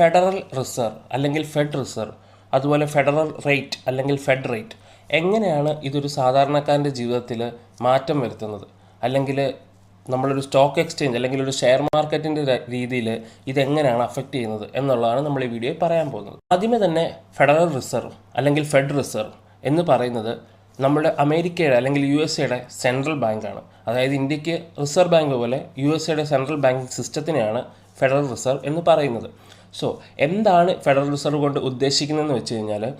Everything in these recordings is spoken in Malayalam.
ഫെഡറൽ റിസർവ് അല്ലെങ്കിൽ ഫെഡ് റിസർവ് അതുപോലെ ഫെഡറൽ റേറ്റ് അല്ലെങ്കിൽ ഫെഡ് റേറ്റ് എങ്ങനെയാണ് ഇതൊരു സാധാരണക്കാരന്റെ ജീവിതത്തിൽ മാറ്റം വരുത്തുന്നത്? അല്ലെങ്കിൽ നമ്മളൊരു സ്റ്റോക്ക് എക്സ്ചേഞ്ച് അല്ലെങ്കിൽ ഒരു ഷെയർ മാർക്കറ്റിന്റെ രീതിയിൽ ഇതെങ്ങനെയാണ് അഫക്റ്റ് ചെയ്യുന്നത് എന്നുള്ളതാണ് നമ്മൾ ഈ വീഡിയോയിൽ പറയാൻ പോകുന്നത്. ആദ്യമേ തന്നെ ഫെഡറൽ റിസർവ് അല്ലെങ്കിൽ ഫെഡ് റിസർവ് എന്ന് പറയുന്നത് നമ്മുടെ അമേരിക്കയുടെ അല്ലെങ്കിൽ യു എസ് എയുടെ സെൻട്രൽ ബാങ്കാണ്. അതായത് ഇന്ത്യയ്ക്ക് റിസർവ് ബാങ്ക് പോലെ യു എസ് എയുടെ സെൻട്രൽ ബാങ്കിങ് സിസ്റ്റത്തിനെയാണ് ഫെഡറൽ റിസർവ് എന്ന് പറയുന്നത്. സോ എന്താണ് ഫെഡറൽ റിസർവ് കൊണ്ട് ഉദ്ദേശിക്കുന്നതെന്ന് വെച്ച് കഴിഞ്ഞാൽ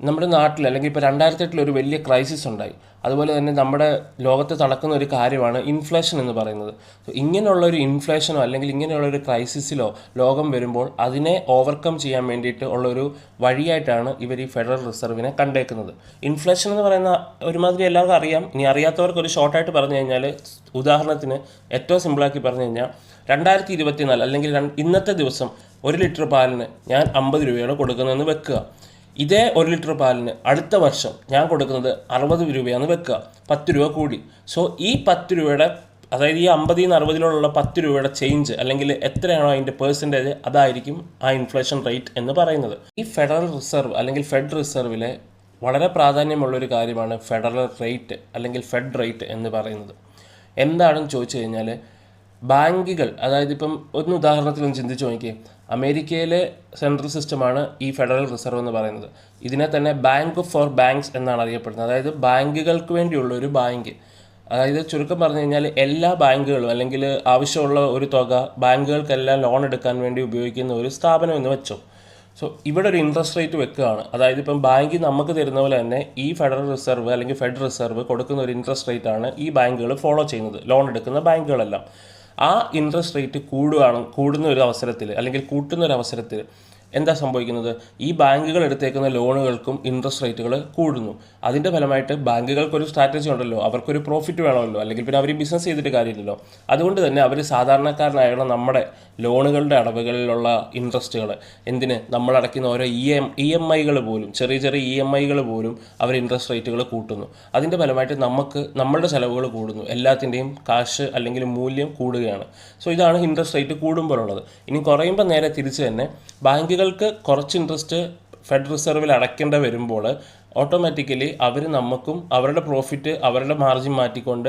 നമ്മുടെ നാട്ടിൽ അല്ലെങ്കിൽ ഇപ്പോൾ രണ്ടായിരത്തി എട്ടിൽ ഒരു വലിയ ക്രൈസിസ് ഉണ്ടായി. അതുപോലെ തന്നെ നമ്മുടെ ലോകത്ത് നടക്കുന്ന ഒരു കാര്യമാണ് ഇൻഫ്ലേഷൻ എന്ന് പറയുന്നത്. സോ ഇങ്ങനെയുള്ള ഒരു ഇൻഫ്ലേഷനോ അല്ലെങ്കിൽ ഇങ്ങനെയുള്ള ഒരു ക്രൈസിസിലോ ലോകം വരുമ്പോൾ അതിനെ ഓവർകം ചെയ്യാൻ വേണ്ടിയിട്ട് ഉള്ളൊരു വഴിയായിട്ടാണ് ഇവർ ഈ ഫെഡറൽ റിസർവിനെ കണ്ടേക്കുന്നത്. ഇൻഫ്ലേഷൻ എന്ന് പറയുന്ന ഒരുമാതിരി എല്ലാവർക്കും അറിയാം. ഇനി അറിയാത്തവർക്ക് ഒരു ഷോർട്ടായിട്ട് പറഞ്ഞു കഴിഞ്ഞാൽ ഉദാഹരണത്തിന് ഏറ്റവും സിമ്പിളാക്കി പറഞ്ഞു കഴിഞ്ഞാൽ രണ്ടായിരത്തി ഇരുപത്തിനാല് അല്ലെങ്കിൽ ഇന്നത്തെ ദിവസം ഒരു ലിറ്റർ പാലിന് ഞാൻ അമ്പത് രൂപയാണ് കൊടുക്കുന്നതെന്ന് വെക്കുക. ഇതേ ഒരു ലിറ്റർ പാലിന് അടുത്ത വർഷം ഞാൻ കൊടുക്കുന്നത് അറുപത് രൂപയാണ് വെക്കുക. പത്ത് രൂപ കൂടി. സോ ഈ പത്ത് രൂപയുടെ അതായത് ഈ അമ്പതിൽ നിന്ന് അറുപതിലുള്ള പത്ത് രൂപയുടെ ചേഞ്ച് അല്ലെങ്കിൽ എത്രയാണോ അതിന്റെ പേഴ്സന്റേജ് അതായിരിക്കും ആ ഇൻഫ്ലേഷൻ റേറ്റ് എന്ന് പറയുന്നത്. ഈ ഫെഡറൽ റിസർവ് അല്ലെങ്കിൽ ഫെഡ് റിസർവിലെ വളരെ പ്രാധാന്യമുള്ളൊരു കാര്യമാണ് ഫെഡറൽ റേറ്റ് അല്ലെങ്കിൽ ഫെഡ് റേറ്റ് എന്ന് പറയുന്നത്. എന്താണെന്ന് ചോദിച്ചു കഴിഞ്ഞാൽ ബാങ്കുകൾ അതായത് ഇപ്പം ഒന്ന് ഉദാഹരണത്തിൽ ഒന്ന് ചിന്തിച്ച് നോക്കിയേ. അമേരിക്കയിലെ സെൻട്രൽ സിസ്റ്റമാണ് ഈ ഫെഡറൽ റിസർവ് എന്ന് പറയുന്നത്. ഇതിനെ തന്നെ ബാങ്ക് ഫോർ ബാങ്ക്സ് എന്നാണ് അറിയപ്പെടുന്നത്. അതായത് ബാങ്കുകൾക്ക് വേണ്ടിയുള്ള ഒരു ബാങ്ക്. അതായത് ചുരുക്കം പറഞ്ഞു കഴിഞ്ഞാൽ എല്ലാ ബാങ്കുകളും അല്ലെങ്കിൽ ആവശ്യമുള്ള ഒരു തുക ബാങ്കുകൾക്കെല്ലാം ലോൺ എടുക്കാൻ വേണ്ടി ഉപയോഗിക്കുന്ന ഒരു സ്ഥാപനം എന്ന് വെച്ചോ. സോ ഇവിടെ ഒരു ഇൻട്രസ്റ്റ് റേറ്റ് വെക്കുകയാണ്. അതായത് ഇപ്പം ബാങ്ക് നമുക്ക് തരുന്ന പോലെ തന്നെ ഈ ഫെഡറൽ റിസർവ് അല്ലെങ്കിൽ ഫെഡ് റിസർവ് കൊടുക്കുന്ന ഒരു ഇൻട്രസ്റ്റ് റേറ്റ് ആണ് ഈ ബാങ്കുകൾ ഫോളോ ചെയ്യുന്നത്. ലോൺ എടുക്കുന്ന ബാങ്കുകളെല്ലാം. ആ ഇൻട്രസ്റ്റ് റേറ്റ് കൂടുകയാണ് കൂടുന്ന ഒരു അവസരത്തിൽ അല്ലെങ്കിൽ കൂട്ടുന്ന ഒരു അവസരത്തിൽ എന്താ സംഭവിക്കുന്നത്? ഈ ബാങ്കുകൾ എടുത്തേക്കുന്ന ലോണുകൾക്കും ഇൻട്രസ്റ്റ് റേറ്റുകൾ കൂടുന്നു. അതിന്റെ ഫലമായിട്ട് ബാങ്കുകൾക്കൊരു സ്ട്രാറ്റജി ഉണ്ടല്ലോ. അവർക്കൊരു പ്രോഫിറ്റ് വേണമല്ലോ. അല്ലെങ്കിൽ പിന്നെ അവർ ബിസിനസ് ചെയ്തിട്ട് കാര്യമില്ലല്ലോ. അതുകൊണ്ട് തന്നെ അവർ സാധാരണക്കാരനായുള്ള നമ്മുടെ ലോണുകളുടെ അടവുകളിലുള്ള ഇൻട്രസ്റ്റുകൾ എന്തിന്? നമ്മൾ അടയ്ക്കുന്ന ഓരോ ഇ എം ഇ എം ഐകൾ പോലും ചെറിയ ചെറിയ ഇ എം ഐകൾ പോലും അവർ ഇൻട്രസ്റ്റ് റേറ്റുകൾ കൂട്ടുന്നു. അതിന്റെ ഫലമായിട്ട് നമുക്ക് നമ്മളുടെ ചിലവുകൾ കൂടുന്നു. എല്ലാത്തിന്റെയും കാശ് അല്ലെങ്കിൽ മൂല്യം കൂടുകയാണ്. സോ ഇതാണ് ഇൻട്രസ്റ്റ് റേറ്റ് കൂടുമ്പോഴുള്ളത്. ഇനി കുറയുമ്പോൾ നേരെ തിരിച്ച് തന്നെ ബാങ്കുകൾക്ക് കുറച്ച് ഇൻട്രസ്റ്റ് ഫെഡ് റിസർവിൽ അടയ്ക്കേണ്ട വരുമ്പോൾ ഓട്ടോമാറ്റിക്കലി അവർ നമുക്കും അവരുടെ പ്രോഫിറ്റ് അവരുടെ മാർജിൻ മാറ്റിക്കൊണ്ട്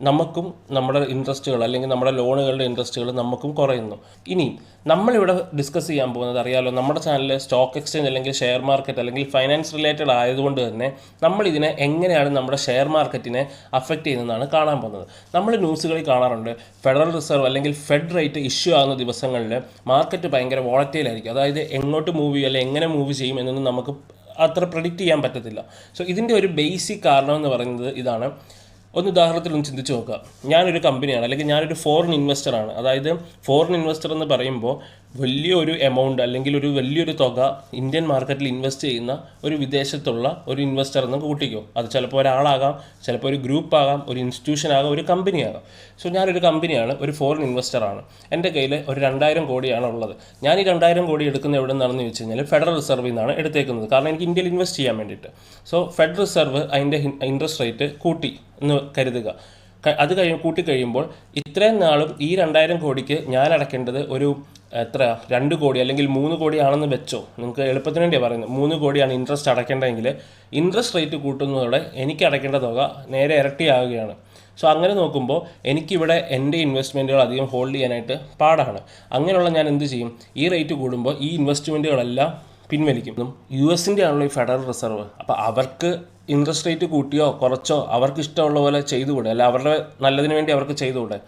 നമുക്കും നമ്മുടെ ഇൻട്രസ്റ്റുകൾ അല്ലെങ്കിൽ നമ്മുടെ ലോണുകളുടെ ഇൻട്രസ്റ്റുകൾ നമുക്കും കുറയുന്നു. ഇനി നമ്മളിവിടെ ഡിസ്കസ് ചെയ്യാൻ പോകുന്നത് അറിയാലോ നമ്മുടെ ചാനലിൽ സ്റ്റോക്ക് എക്സ്ചേഞ്ച് അല്ലെങ്കിൽ ഷെയർ മാർക്കറ്റ് അല്ലെങ്കിൽ ഫൈനാൻസ് റിലേറ്റഡ് ആയതുകൊണ്ട് തന്നെ നമ്മൾ ഇതിനെ എങ്ങനെയാണ് നമ്മുടെ ഷെയർ മാർക്കറ്റിനെ അഫക്റ്റ് ചെയ്യുന്നതാണ് കാണാൻ പോകുന്നത്. നമ്മൾ ന്യൂസുകളിൽ കാണാറുണ്ട് ഫെഡറൽ റിസർവ് അല്ലെങ്കിൽ ഫെഡ് റേറ്റ് ഇഷ്യൂ ആകുന്ന ദിവസങ്ങളിൽ മാർക്കറ്റ് ഭയങ്കര വോളറ്റൈൽ ആയിരിക്കും. അതായത് എങ്ങോട്ട് മൂവ് ചെയ്യും അല്ലെങ്കിൽ എങ്ങനെ മൂവ് ചെയ്യും എന്നൊന്നും നമുക്ക് അത്ര പ്രഡിക്റ്റ് ചെയ്യാൻ പറ്റത്തില്ല. സോ ഇതിന്റെ ഒരു ബേസിക് കാരണം എന്ന് പറയുന്നത് ഇതാണ്. ഒന്ന് ഉദാഹരണത്തിൽ ഒന്ന് ചിന്തിച്ച് നോക്കുക. ഞാനൊരു കമ്പനിയാണ് അല്ലെങ്കിൽ ഞാനൊരു ഫോറിൻ ഇൻവെസ്റ്റർ ആണ്. അതായത് ഫോറിൻ ഇൻവെസ്റ്റർ എന്ന് പറയുമ്പോൾ വലിയൊരു എമൗണ്ട് അല്ലെങ്കിൽ ഒരു വലിയൊരു തുക ഇന്ത്യൻ മാർക്കറ്റിൽ ഇൻവെസ്റ്റ് ചെയ്യുന്ന ഒരു വിദേശത്തുള്ള ഒരു ഇൻവെസ്റ്റർ എന്ന് കൂട്ടിക്കോ. അത് ചിലപ്പോൾ ഒരാളാകാം ചിലപ്പോൾ ഒരു ഗ്രൂപ്പ് ആകാം ഒരു ഇൻസ്റ്റിറ്റ്യൂഷൻ ആകാം ഒരു കമ്പനി ആകാം. സോ ഞാനൊരു കമ്പനിയാണ് ഒരു ഫോറിൻ ഇൻവെസ്റ്ററാണ് എന്റെ കയ്യിൽ ഒരു രണ്ടായിരം കോടിയാണ് ഉള്ളത്. ഞാൻ ഈ രണ്ടായിരം കോടി എടുക്കുന്ന എവിടെ നിന്നാണെന്ന് ചോദിച്ചു കഴിഞ്ഞാൽ ഫെഡറൽ റിസർവിൽ നിന്നാണ് എടുത്തേക്കുന്നത്. കാരണം എനിക്ക് ഇന്ത്യയിൽ ഇൻവെസ്റ്റ് ചെയ്യാൻ വേണ്ടിയിട്ട്. സോ ഫെഡറൽ റിസർവ് അതിന്റെ ഇൻട്രസ്റ്റ് റേറ്റ് കൂട്ടി എന്ന് കരുതുക. അത് കഴി കൂട്ടി കഴിയുമ്പോൾ ഇത്രയും നാളും ഈ രണ്ടായിരം കോടിക്ക് ഞാൻ അടയ്ക്കേണ്ടത് ഒരു എത്ര രണ്ട് കോടി അല്ലെങ്കിൽ മൂന്ന് കോടിയാണെന്ന് വെച്ചോ? നിങ്ങൾക്ക് എളുപ്പത്തിന് വേണ്ടിയാണ് പറയുന്നത്. മൂന്ന് കോടിയാണ് ഇൻട്രസ്റ്റ് അടയ്ക്കേണ്ടതെങ്കിൽ ഇൻട്രസ്റ്റ് റേറ്റ് കൂട്ടുന്നതോടെ എനിക്ക് അടയ്ക്കേണ്ട തുക നേരെ ഇരട്ടിയാവുകയാണ്. സോ അങ്ങനെ നോക്കുമ്പോൾ എനിക്കിവിടെ എന്റെ ഇൻവെസ്റ്റ്മെന്റുകൾ അധികം ഹോൾഡ് ചെയ്യാനായിട്ട് പാടാണ്. അങ്ങനെയുള്ള ഞാൻ എന്ത് ചെയ്യും? ഈ റേറ്റ് കൂടുമ്പോൾ ഈ ഇൻവെസ്റ്റ്മെന്റുകളെല്ലാം പിൻവലിക്കും. യു എസിന്റെ ആണല്ലോ ഈ ഫെഡറൽ റിസർവ് അപ്പോൾ അവർക്ക് ഇൻട്രസ്റ്റ് റേറ്റ് കൂട്ടിയോ കുറച്ചോ അവർക്ക് ഇഷ്ടമുള്ള പോലെ ചെയ്തുകൂടെ? അല്ല അവരുടെ നല്ലതിന് വേണ്ടി അവർക്ക് ചെയ്തുകൂടെ?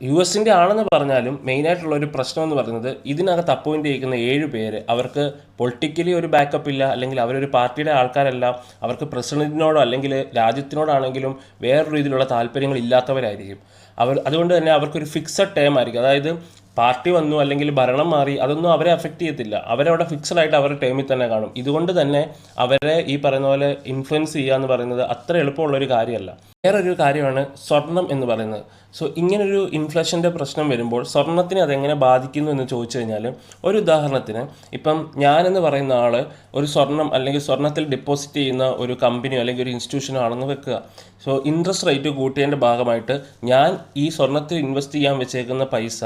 യു എസിന്റെ ആണെന്ന് പറഞ്ഞാലും മെയിനായിട്ടുള്ള ഒരു പ്രശ്നം എന്ന് പറയുന്നത് ഇതിനകത്ത് അപ്പോയിന്റ് ചെയ്യിക്കുന്ന ഏഴ് പേര് അവർക്ക് പൊളിറ്റിക്കലി ഒരു ബാക്കപ്പ് ഇല്ല അല്ലെങ്കിൽ അവരൊരു പാർട്ടിയുടെ ആൾക്കാരല്ല അവർക്ക് പ്രസിഡന്റിനോടോ അല്ലെങ്കിൽ രാജ്യത്തിനോടാണെങ്കിലും വേറൊരു രീതിയിലുള്ള താല്പര്യങ്ങൾ ഇല്ലാത്തവരായിരിക്കും. അവർ അതുകൊണ്ട് തന്നെ അവർക്കൊരു ഫിക്സഡ് ടേം ആയിരിക്കും. അതായത് പാർട്ടി വന്നു അല്ലെങ്കിൽ ഭരണം മാറി അതൊന്നും അവരെ അഫക്റ്റ് ചെയ്യത്തില്ല. അവരവിടെ ഫിക്സഡ് ആയിട്ട് അവരുടെ ടേമിൽ തന്നെ കാണും. ഇതുകൊണ്ട് തന്നെ അവരെ ഈ പറയുന്ന പോലെ ഇൻഫ്ലുവൻസ് ചെയ്യുക എന്ന് പറയുന്നത് അത്ര എളുപ്പമുള്ളൊരു കാര്യമല്ല. വേറൊരു കാര്യമാണ് സ്വർണം എന്ന് പറയുന്നത്. സോ ഇങ്ങനൊരു ഇൻഫ്ലേഷന്റെ പ്രശ്നം വരുമ്പോൾ സ്വർണത്തിനെ അതെങ്ങനെ ബാധിക്കുന്നു എന്ന് ചോദിച്ചു കഴിഞ്ഞാൽ ഒരു ഉദാഹരണത്തിന് ഇപ്പം ഞാനെന്ന് പറയുന്ന ആൾ ഒരു സ്വർണം അല്ലെങ്കിൽ സ്വർണത്തിൽ ഡെപ്പോസിറ്റ് ചെയ്യുന്ന ഒരു കമ്പനിയോ അല്ലെങ്കിൽ ഒരു ഇൻസ്റ്റിറ്റ്യൂഷനോ ആണെന്ന് വെക്കുക. സോ ഇൻട്രസ്റ്റ് റേറ്റ് കൂട്ടിയതിന്റെ ഭാഗമായിട്ട് ഞാൻ ഈ സ്വർണത്തിൽ ഇൻവെസ്റ്റ് ചെയ്യാൻ വെച്ചേക്കുന്ന പൈസ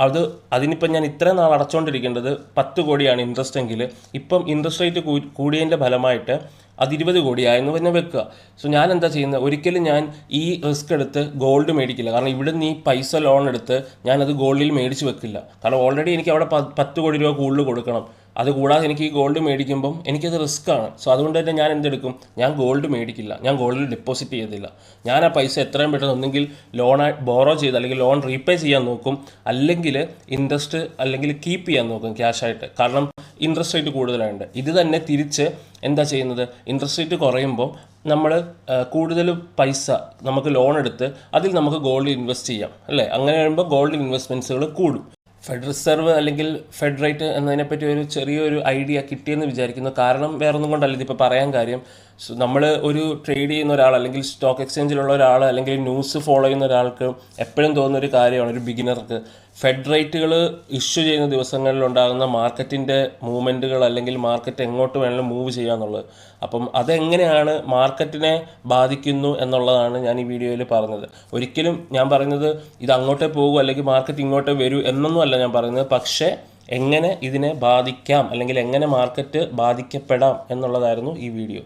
അത് അതിനിപ്പം ഞാൻ ഇത്രയും നാൾ അടച്ചുകൊണ്ടിരിക്കേണ്ടത് പത്ത് കോടിയാണ് ഇൻട്രസ്റ്റ് എങ്കിൽ ഇപ്പം ഇൻട്രസ്റ്റ് റേറ്റ് കൂടിയതിന്റെ ഫലമായിട്ട് അത് ഇരുപത് കോടിയായെന്ന് തന്നെ വെക്കുക. സോ ഞാൻ എന്താ ചെയ്യുന്നത്? ഒരിക്കലും ഞാൻ ഈ റിസ്ക് എടുത്ത് ഗോൾഡ് മേടിക്കില്ല. കാരണം ഇവിടെ ഈ പൈസ ലോൺ എടുത്ത് ഞാനത് ഗോൾഡിൽ മേടിച്ച് വെക്കില്ല. കാരണം ഓൾറെഡി എനിക്ക് അവിടെ പത്ത് കോടി രൂപ കൂടുതൽ കൊടുക്കണം. അത് കൂടാതെ എനിക്ക് ഈ ഗോൾഡ് മേടിക്കുമ്പം എനിക്കത് റിസ്ക് ആണ്. സോ അതുകൊണ്ട് തന്നെ ഞാൻ എന്തെടുക്കും? ഞാൻ ഗോൾഡ് മേടിക്കില്ല. ഞാൻ ഗോൾഡിൽ ഡെപ്പോസിറ്റ് ചെയ്തില്ല ഞാൻ ആ പൈസ എത്രയും പെട്ടെന്ന് ഒന്നെങ്കിൽ ലോൺ ബോറോ ചെയ്ത് അല്ലെങ്കിൽ ലോൺ റീപേ ചെയ്യാൻ നോക്കും. അല്ലെങ്കിൽ ഇൻട്രസ്റ്റ് അല്ലെങ്കിൽ കീപ്പ് ചെയ്യാൻ നോക്കും ക്യാഷായിട്ട് കാരണം ഇൻട്രസ്റ്റ് റേറ്റ് കൂടുതലായുണ്ട്. ഇത് തന്നെ തിരിച്ച് എന്താ ചെയ്യുന്നത്? ഇൻട്രസ്റ്റ് റേറ്റ് കുറയുമ്പോൾ നമ്മൾ കൂടുതൽ പൈസ നമുക്ക് ലോൺ എടുത്ത് അതിൽ നമുക്ക് ഗോൾഡ് ഇൻവെസ്റ്റ് ചെയ്യാം. അല്ലേ? അങ്ങനെ വരുമ്പോൾ ഗോൾഡ് ഇൻവെസ്റ്റ്മെന്റ്സുകൾ കൂടും. ഫെഡ് റിസർവ് അല്ലെങ്കിൽ ഫെഡ് റേറ്റ് എന്നതിനെപ്പറ്റി ഒരു ചെറിയൊരു ഐഡിയ കിട്ടിയെന്ന് വിചാരിക്കുന്നു. കാരണം വേറൊന്നും കൊണ്ടല്ല. ഇതിപ്പോൾ പറയാൻ കാര്യം നമ്മൾ ഒരു ട്രേഡ് ചെയ്യുന്ന ഒരാൾ അല്ലെങ്കിൽ സ്റ്റോക്ക് എക്സ്ചേഞ്ചിലുള്ള ഒരാൾ അല്ലെങ്കിൽ ന്യൂസ് ഫോളോ ചെയ്യുന്ന ഒരാൾക്ക് എപ്പോഴും തോന്നുന്ന ഒരു കാര്യമാണ് ഒരു ബിഗിനർക്ക് ഫെഡ് റേറ്റുകൾ ഇഷ്യൂ ചെയ്യുന്ന ദിവസങ്ങളിൽ ഉണ്ടാകുന്ന മാർക്കറ്റിന്റെ മൂവ്മെന്റുകൾ അല്ലെങ്കിൽ മാർക്കറ്റ് എങ്ങോട്ട് വേണമെങ്കിലും മൂവ് ചെയ്യുക എന്നുള്ളത് അപ്പം അതെങ്ങനെയാണ് മാർക്കറ്റിനെ ബാധിക്കുന്നു എന്നുള്ളതാണ് ഞാൻ ഈ വീഡിയോയിൽ പറഞ്ഞത്. ഒരിക്കലും ഞാൻ പറയുന്നത് ഇത് അങ്ങോട്ടേ പോകും അല്ലെങ്കിൽ മാർക്കറ്റ് ഇങ്ങോട്ടേ വരൂ എന്നൊന്നും അല്ല ഞാൻ പറയുന്നത്. പക്ഷേ എങ്ങനെ ഇതിനെ ബാധിക്കാം അല്ലെങ്കിൽ എങ്ങനെ മാർക്കറ്റ് ബാധിക്കപ്പെടാം എന്നുള്ളതായിരുന്നു ഈ വീഡിയോ